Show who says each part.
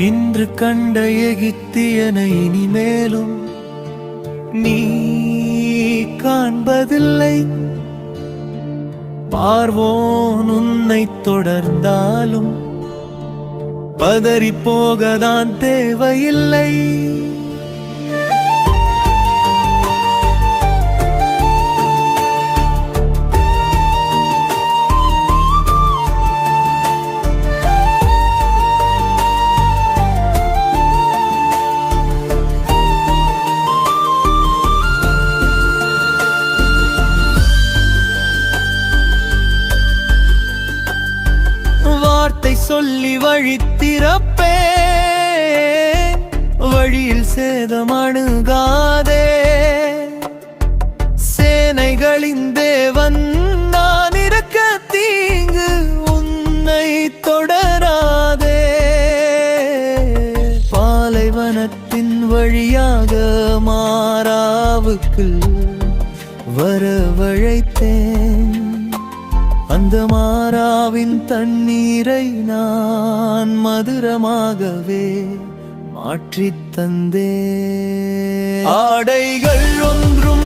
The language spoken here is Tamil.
Speaker 1: இன்று கண்ட எகித்தியனை இனிமேலும் நீ காண்பதில்லை. பார்வோன் உன்னை தொடர்ந்தாலும் பதறி போகதான் தேவையில்லை. சொல்லி வழி திறப்பே வழியில் சேதமணுகாதே. சேனைகளின் தேவன் நான் இருக்க தீங்கு உன்னை தொடராதே. பாலைவனத்தின் வழியாக மாறாவுக்கு வரவழைத்தேன் அந்த மாறாவின் தண்ணீரை நான் மதுரமாகவே மாற்றித் தந்தே ஆடைகள்